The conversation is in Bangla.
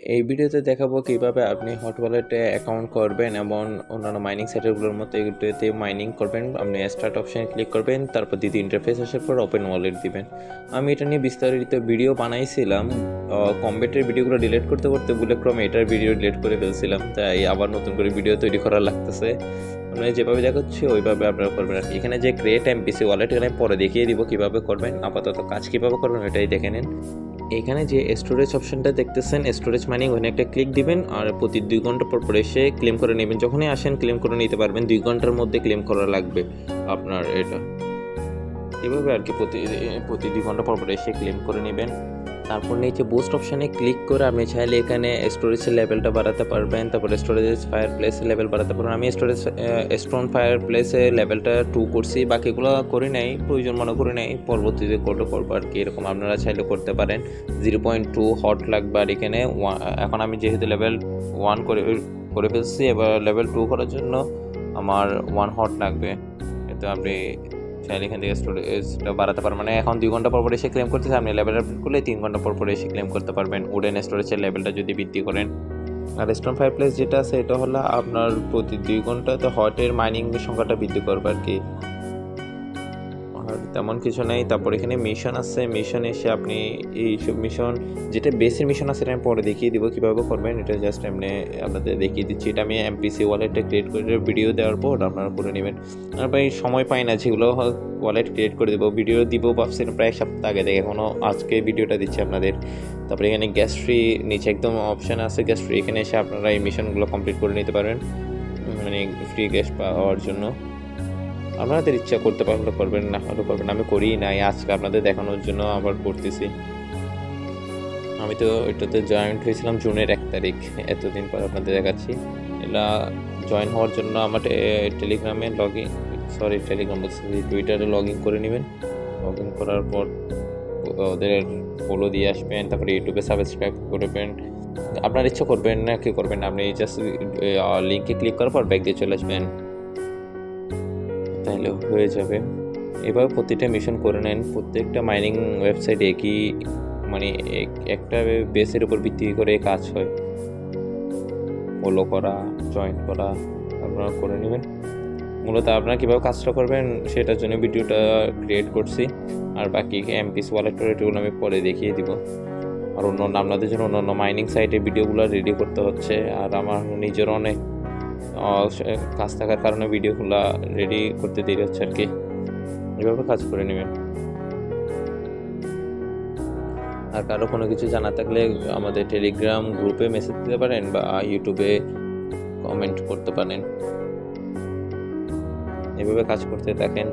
এই ভিডিওতে দেখাবো কীভাবে আপনি হট ওয়ালেটে অ্যাকাউন্ট করবেন এবং অন্যান্য মাইনিং সাইটগুলোর মতো এগুলোতে মাইনিং করবেন। আপনি স্টার্ট অপশানে ক্লিক করবেন, তারপর দিদি ইন্টারফেস আসার পর ওপেন ওয়ালেট দিবেন। আমি এটা নিয়ে বিস্তারিত ভিডিও বানাইছিলাম। কম্বেটের ভিডিওগুলো ডিলিট করতে করতে বলে ক্রমে এটার ভিডিও ডিলিট করে ফেলছিলাম। তাই আবার নতুন করে ভিডিও তৈরি করা লাগতেছে। মানে যেভাবে দেখাচ্ছি, ওইভাবে আপনারা করবেন আর এখানে যে ক্রিয়েট এমপিসি ওয়ালেট এখানে পরে দেখিয়ে দিব কীভাবে করবেন। আপাতত কাজ কীভাবে করবেন, ওইটাই দেখে নিন। এখানে যে স্টোরেজ অপশনটা দেখতেছেন স্টোরেজ মানে ওখানে একটা ক্লিক দিবেন আর প্রতি দুই ঘণ্টা পর পর এসে ক্লেম করে নেবেন। যখনই আসেন ক্লেম করে নিতে পারবেন। দুই ঘণ্টার মধ্যে ক্লেম করা লাগবে আপনার এটা। এভাবে আর কি প্রতি প্রতি দুই ঘণ্টা পর পর এসে ক্লেম করে নেবেন। তারপর নিচে বুস্ট অপশানে ক্লিক করে আপনি চাইলে এখানে স্টোরেজের লেভেলটা বাড়াতে পারবেন। তারপরে স্টোরেজ ফায়ার প্লেসের লেভেল বাড়াতে পারবেন। আমি স্টোরেজ স্টোন ফায়ার প্লেসের লেভেলটা টু করছি। বাকিগুলো করি নাই, প্রয়োজন মনে করি নাই। পরবর্তীতে করতে করব আর কি, এরকম আপনারা চাইলে করতে পারেন। জিরো পয়েন্ট টু হট লাগবে আর এখানে এখন আমি যেহেতু লেভেল ওয়ান করে করে ফেলছি, এবার লেভেল টু করার জন্য আমার ওয়ান হট লাগবে। এতে আপনি চাইলে এখান থেকে স্টোরেজটা বাড়াতে পারবেন মানে এখন দুই ঘণ্টা পর পর এসে ক্লেম করতেছে, আপনি লেভেল আপডেট করলে তিন ঘণ্টা পর পর এসে ক্লেম করতে পারবেন। উডেন স্টোরেজের লেভেলটা যদি বৃদ্ধি করেন। আর স্টোন ফায়ার প্লেস যেটা আছে, এটা হলো আপনার প্রতি দুই ঘণ্টা তো হটের মাইনিং সংখ্যাটা বৃদ্ধি করবে আর কি। আর তেমন কিছু নেই। তারপর এখানে মিশন আছে। মিশন এসে আপনি এই সব মিশন যেটা বেসের মিশন আছে, এটা আমি পরে দেখিয়ে দিব কীভাবে করবেন। এটা জাস্ট এমনি আপনাদের দেখিয়ে দিচ্ছি। এটা আমি এমপিসি ওয়ালেটটা ক্রিয়েট করে ভিডিও দেওয়ার পর আপনারা করে নেবেন। আর ভাই সময় পাই না, যেগুলো ওয়ালেট ক্রিয়েট করে দেবো। ভিডিও দিব ভাবছিলাম প্রায় সপ্তাহ আগে থেকে। এখনও আজকে ভিডিওটা দিচ্ছি আপনাদের। তারপরে এখানে গ্যাস ফ্রি নিচে একদম অপশান আছে গ্যাস ফ্রি এখানে এসে আপনারা এই মিশনগুলো কমপ্লিট করে নিতে পারবেন। মানে ফ্রি গ্যাস পাওয়ার জন্য। আপনাদের ইচ্ছা করতে পারলে করবেন না হলে করবেন আমি করি নাই, আজকে আপনাদের দেখানোর জন্য আবার করতেছি। আমি তো এটাতে জয়েন্ট হয়েছিলাম জুনের এক তারিখ, এতদিন পর আপনাদের দেখাচ্ছি। এটা জয়েন হওয়ার জন্য আমার টেলিগ্রামে লগ ইন সরি টেলিগ্রাম বলছি টুইটারে লগ ইন করে নেবেন। লগ ইন করার পর ওদের ফলো দিয়ে আসবেন, তারপরে ইউটিউবে সাবস্ক্রাইব করবেন। আপনার ইচ্ছা করবেন না কি করবেন আপনি জাস্ট লিঙ্কে ক্লিক করার পর ব্যাগ দিয়ে চলে আসবেন। তাহলে হয়ে যাবে। এভাবে প্রতিটা মিশন করে নেন। প্রত্যেকটা মাইনিং ওয়েবসাইট একই মানে এক- একটা বেসের উপর ভিত্তি করে কাজ হয়। ফলো করা জয়েন করা আপনারা করে নেবেন। মূলত আপনারা কীভাবে কাজটা করবেন সেটার জন্য ভিডিওটা ক্রিয়েট করছি। আর বাকি এমপিস ওয়ালেট টলেটগুলো আমি পরে দেখিয়ে দিব। আর অন্য আপনাদের জন্য অন্য অন্য মাইনিং সাইটে ভিডিওগুলো রেডি করতে হচ্ছে। আর আমার নিজের অনেক কাজ থাকার কারণে ভিডিওগুলো রেডি করতে দেরি হচ্ছে আর কি। এভাবে কাজ করে নেবেন। আর কারও কোনো কিছু জানা থাকলে আমাদের টেলিগ্রাম গ্রুপে মেসেজ দিতে পারেন বা ইউটিউবে কমেন্ট করতে পারেন। এভাবে কাজ করতে থাকেন।